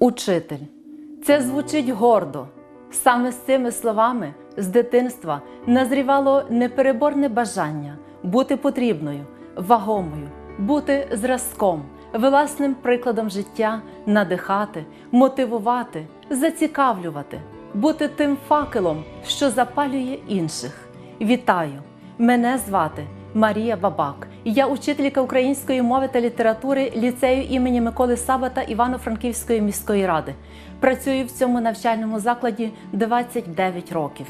Учитель. Це звучить гордо. Саме з цими словами з дитинства назрівало непереборне бажання бути потрібною, вагомою, бути зразком, власним прикладом життя, надихати, мотивувати, зацікавлювати, бути тим факелом, що запалює інших. Вітаю! Мене звати Марія Бабак. Я учителька української мови та літератури ліцею імені Миколи Сабата Івано-Франківської міської ради. Працюю в цьому навчальному закладі 29 років.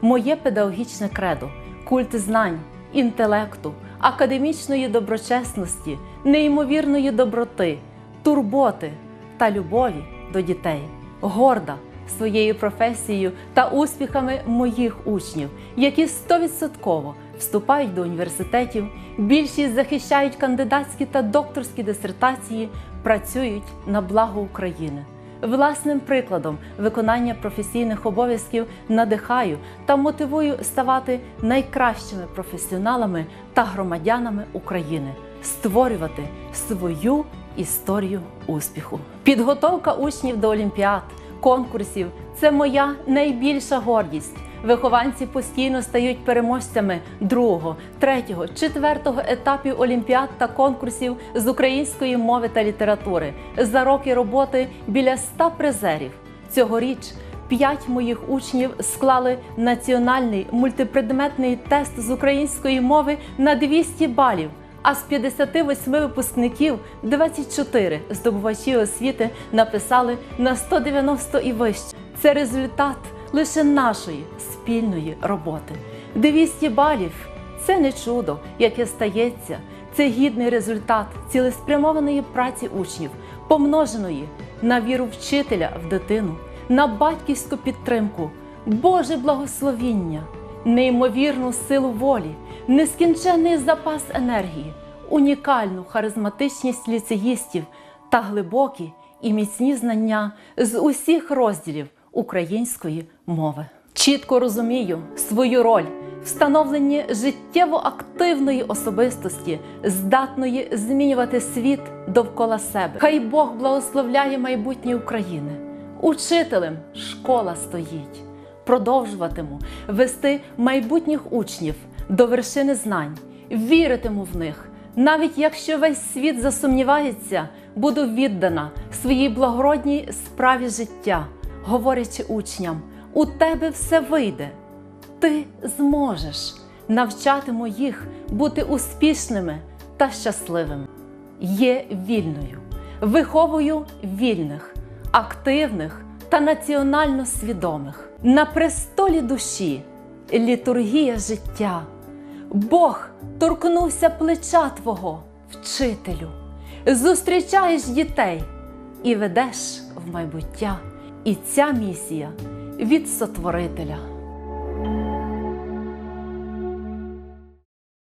Моє педагогічне кредо культ знань, інтелекту, академічної доброчесності, неймовірної доброти, турботи та любові до дітей. Горда своєю професією та успіхами моїх учнів, які стовідсотково вступають до університетів, більшість захищають кандидатські та докторські дисертації, працюють на благо України. Власним прикладом виконання професійних обов'язків надихаю та мотивую ставати найкращими професіоналами та громадянами України, створювати свою історію успіху. Підготовка учнів до олімпіад, конкурсів це моя найбільша гордість. Вихованці постійно стають переможцями другого, третього, четвертого етапів олімпіад та конкурсів з української мови та літератури. За роки роботи біля 100 призерів. Цьогоріч п'ять моїх учнів склали національний мультипредметний тест з української мови на 200 балів. А з 58 випускників 24 здобувачі освіти написали на 190 і вище. Це результат лише нашої спільної роботи. 200 балів це не чудо, яке стається. Це гідний результат цілеспрямованої праці учнів, помноженої на віру вчителя в дитину, на батьківську підтримку, Боже благословіння, неймовірну силу волі, нескінченний запас енергії, унікальну харизматичність ліцеїстів та глибокі і міцні знання з усіх розділів української мови. Чітко розумію свою роль в становленні життєво активної особистості, здатної змінювати світ довкола себе. Хай Бог благословляє майбутнє України. Учителем школа стоїть. Продовжуватиму вести майбутніх учнів до вершини знань, віритиму в них. Навіть якщо весь світ засумнівається, буду віддана своїй благородній справі життя, говорячи учням: у тебе все вийде, ти зможеш. Навчатиму їх бути успішними та щасливими. Є вільною, виховую вільних, активних та національно свідомих. На престолі душі літургія життя. Бог торкнувся плеча Твого, вчителю. Зустрічаєш дітей і ведеш в майбуття. І ця місія від Сотворителя.